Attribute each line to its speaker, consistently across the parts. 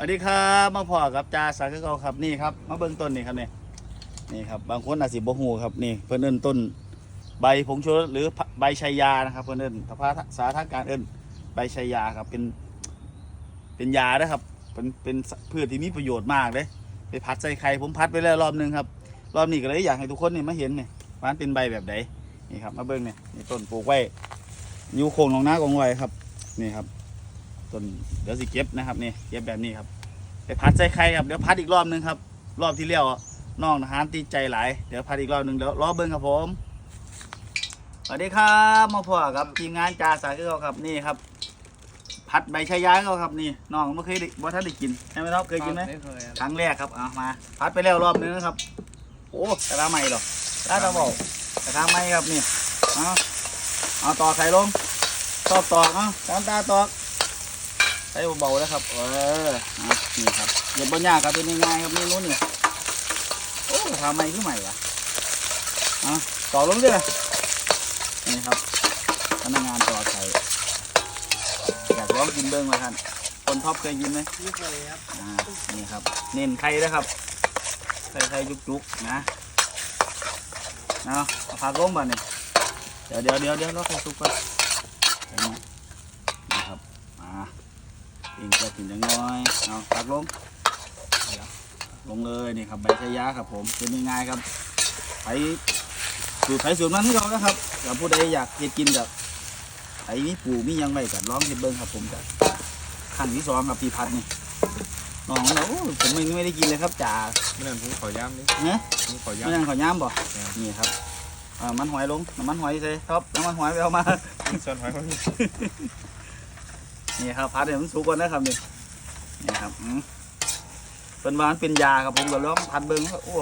Speaker 1: สวัสดีครับมาพอกับจ่าสากเกาครับนี่ครับมาเบิ่งต้นนี่ครับนี่นี่ครับบางคนอาจสิบ่ฮู้ครับนี่เพิ่นเอิ้นต้น ใบผงชูรสหรือใบชายานะครับ เพิ่นเอิ้นภาษาทางการเอิ้นใบชายาครับเป็น เป็นยาเด้อครับเป็นเป็นพืชที่มีประโยชน์มากเลยไปพัดใส่ไข่ผมพัดไปแล้วรอบหนึงครับ รอบนี้ก็เลยอยากให้ทุกคนนี่มาเห็นเนี่ว่ามันเป็นใบแบบใดนี่ครับมาเบิ่งเนี่นี่ต้นปลูกไว้อยู่โคงลงหน้ากองไว้ครับ นี่ครับ ต้นเดี๋ยวสิเก็บนะครับนี่เก็บแบบนี้ครับ ไปพัดใส่ไข่ครับเดี๋ยวพัดอีกรอบหนึงครับ รอบที่แล้วอะน้องทหารติดใจหลายเดี๋ยวพัดอีกรอบหนึงเดี๋ยวรอเบิ้งครับผมสวัสดีครับมาพอกับทีมงานจ่าสายเขาครับนี่ครับ พัดใบชายาเขาครับนี่น้องไม่เคยได้บ่ท่านได้กินใช่ไหมครับเคยกินไหม
Speaker 2: ไม่เคยครับ
Speaker 1: ครั้งแรกครับเอามา พัดไปแล้วรอบนึงนะครับ โอ้กระทะใหม่หรอกกระทะเบากระทะใหม่ครับนี่เอาเอาตอกไข่ลงตอกตอกเอาตามตาตอก ใส่เบาๆนะครับ เออเอานี่ครับเดี๋ยวบนยากครับเป็นง่ายๆครับเมนูนี่โอ้กระทะใหม่คือใหม่วะเอาตอกลงด้วยนะนี่ครับพนักงานตอกไข่อยากลองกินเบิ้งมาท่านคนท็อปเคยกินไหม
Speaker 2: ไม่เคยครับ
Speaker 1: อ่านี่ครับ เน้นไข่นะครับใส่ไข่จุกๆนะเอาเอาผักลงบ่เนี่ยเดี๋ยวเดี๋ยวเดี๋ยวเดี๋ยวรอไข่สุกก่อนเห็นไหมนี่ครับมา ปิ่งจะปิ่งจะน้อยเอาผักลงเดี๋ยวลงเลยนี่ครับใบชะยาครับผมเป็นยังไงครับไปสูตรไผ่สูตรมันที่เรานะครับกับผู้ใดอยากเฮ็ดกินกับไผ่มีปูมีหยังไงกับร้องเฮ็ดเบิ้งครับผมกับขั้นที่สองครับพี่พัดนี่น้องเราโอ้ผมยังไม่ได้กินเลยครับจ่า
Speaker 2: ไม่นั่นผมขอย้ำดิ
Speaker 1: เนี่ย
Speaker 2: ผมขอ
Speaker 1: ไม่
Speaker 2: ย้ำ
Speaker 1: นั่งขอย่ามบ่
Speaker 2: ครับ
Speaker 1: นี่ครับอ่ามันหอยลงน้ำมันหอยใส่ครับน้ำมันหอยไปเอามา
Speaker 2: ส่วนหอยเขา
Speaker 1: นี่ครับพัดให้มันสุกก่อนนะครับนี่นี่ครับอืมเป็นวามันเป็นยาครับผมก็ลองพัดเบิ้งว่าโอ้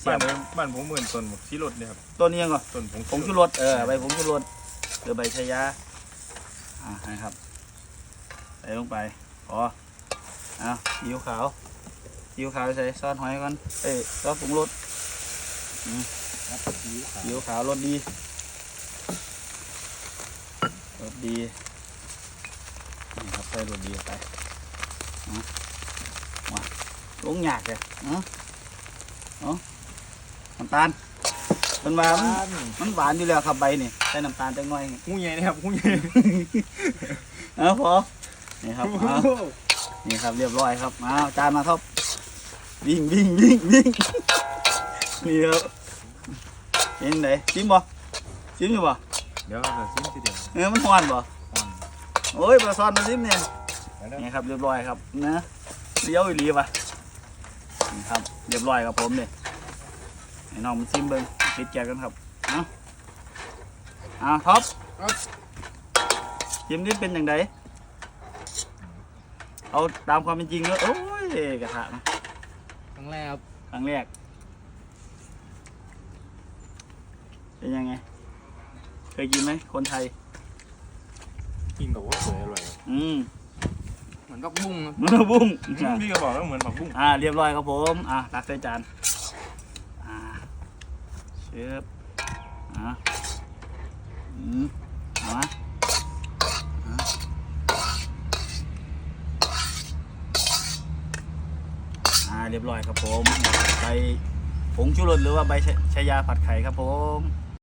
Speaker 1: เสี
Speaker 2: บ้ายน
Speaker 1: บ
Speaker 2: ผมบ้านผมเหมือนต้นหมกชีรสเนี่ยครับ
Speaker 1: ต้นนี้ยังก่อน
Speaker 2: ต้นผง
Speaker 1: ผงชูรสเออใบผงชูรสหรือใบชายาอ่านะครับใส่ลงไปพอเอาซีอิ๊วขาวซีอิ๊วขาวใส่ซอสหอยก่อนเอ้ยซอสปรุงรส
Speaker 2: ครับสีขาว
Speaker 1: ซีอิ๊วขาวรสดีรสดี นี่ครับใส่รสดีไปเอามาลงหยากเลยเนาะเอาน้ำตาลเป็นว่ามัน
Speaker 2: บ้าน
Speaker 1: มันหวานอยู่แล้วครับใบนี่ใส่น้ำตาลจังหน่อย
Speaker 2: หูใหญ่นะครับหูใหญ่
Speaker 1: เอาพอนี่ครับเอานี่ครับเรียบร้อยครับมาเอาจานมาครับวิ่งวิ่งวิ่งวิ่งนี่ครับเห็นไหนชิมบ่ชิมอยู่บ่
Speaker 2: เดี๋ยวเราจะซิมทีเดียว
Speaker 1: เออมันหวานบ่
Speaker 2: อ่อน
Speaker 1: โอ้ยปลาซอนมาชิมเนี่ย
Speaker 2: แล้ว
Speaker 1: นี่ครับเรียบร้อยครับนะเลี้ยวอีหลีป่ะนี่ครับเรียบร้อยครับผมเนี่ยให้น้องมันชิมเบิ้งปิดแกะกันครับเอาเอาท็อปชิมนี่เป็นอย่างไรเอาตามความเป็นจริงเลยโอ้ยกระทะนะ
Speaker 2: ครั้งแรกครับ
Speaker 1: ครั้งแรกเป็นยังไง เคยกินไหมคนไทย
Speaker 2: กินแบบว่าสวยอร่อย
Speaker 1: อืม
Speaker 2: เหมือนผักบุ้งครับ
Speaker 1: มันบุ้ง
Speaker 2: พี่ก็บอกว่าเหมือนผักบุ้ง
Speaker 1: อ่า เรียบร้อยครับผม อ่าตักใส่จาน อ่าเชิบอ่าอืมเอามาอ่าอ่า เรียบร้อยครับผมใบผงชูรสหรือว่าใบชะชายาผัดไข่ครับผม